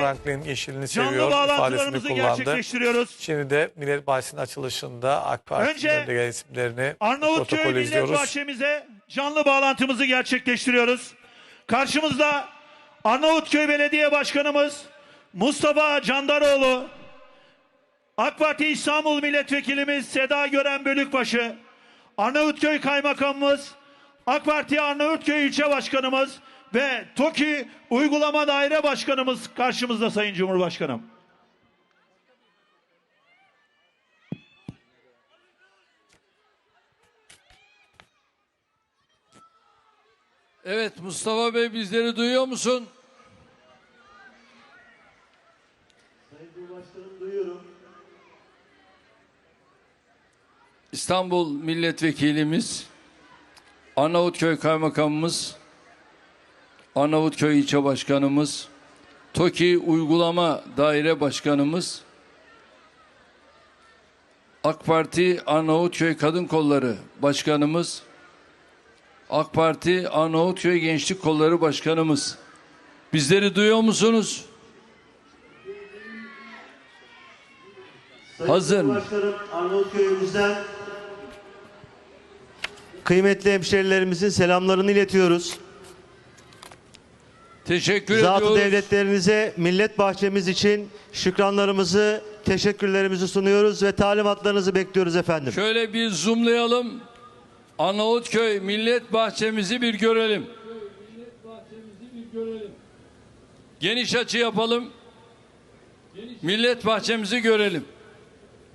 Franklin yeşilini seviyor ifadesini kullandı. Şimdi de Millet Bahçesi'nin açılışında AK Parti'nin önde gelen isimlerini Arnavutköy Millet. Bahçemize canlı bağlantımızı gerçekleştiriyoruz. Karşımızda Arnavutköy Belediye Başkanımız Mustafa Candaroğlu, AK Parti İstanbul Milletvekilimiz Seda Gören Bölükbaşı, Arnavutköy Kaymakamımız, AK Parti Arnavutköy İlçe Başkanımız ve TOKİ Uygulama Daire Başkanımız karşımızda Sayın Cumhurbaşkanım. Evet Mustafa Bey bizleri duyuyor musun? İstanbul Milletvekilimiz, Arnavutköy Kaymakamımız, Arnavutköy İlçe Başkanımız, TOKİ Uygulama Daire Başkanımız, AK Parti Arnavutköy Kadın Kolları Başkanımız, AK Parti Arnavutköy Gençlik Kolları Başkanımız. Bizleri duyuyor musunuz? Hazır mı? Başkanım Arnavutköy'ümüzden kıymetli hemşerilerimizin selamlarını iletiyoruz. Teşekkür Zatı ediyoruz. devletlerinize millet bahçemiz için şükranlarımızı, teşekkürlerimizi sunuyoruz ve talimatlarınızı bekliyoruz efendim. Şöyle bir zoomlayalım. Arnavutköy Millet Bahçemizi bir görelim. Geniş açı yapalım. Millet Bahçemizi görelim.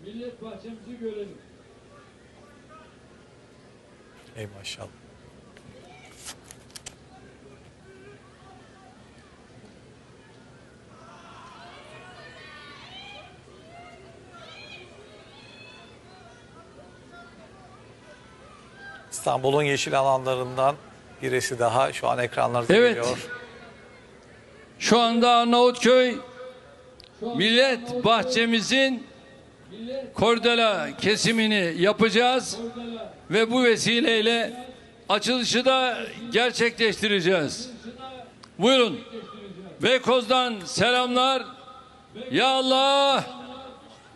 Millet Bahçemizi görelim. Ey maşallah. İstanbul'un yeşil alanlarından birisi daha şu an ekranlarda Evet. geliyor. Şu anda Arnavutköy Millet Bahçemizin kordela kesimini yapacağız ve bu vesileyle açılışı da gerçekleştireceğiz. Buyurun. Beykoz'dan selamlar. Ya Allah.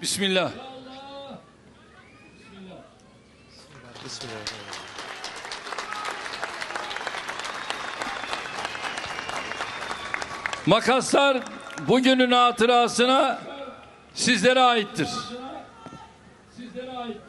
Bismillah. Makaslar bugünün hatırasına sizlere aittir. Sizlere aittir.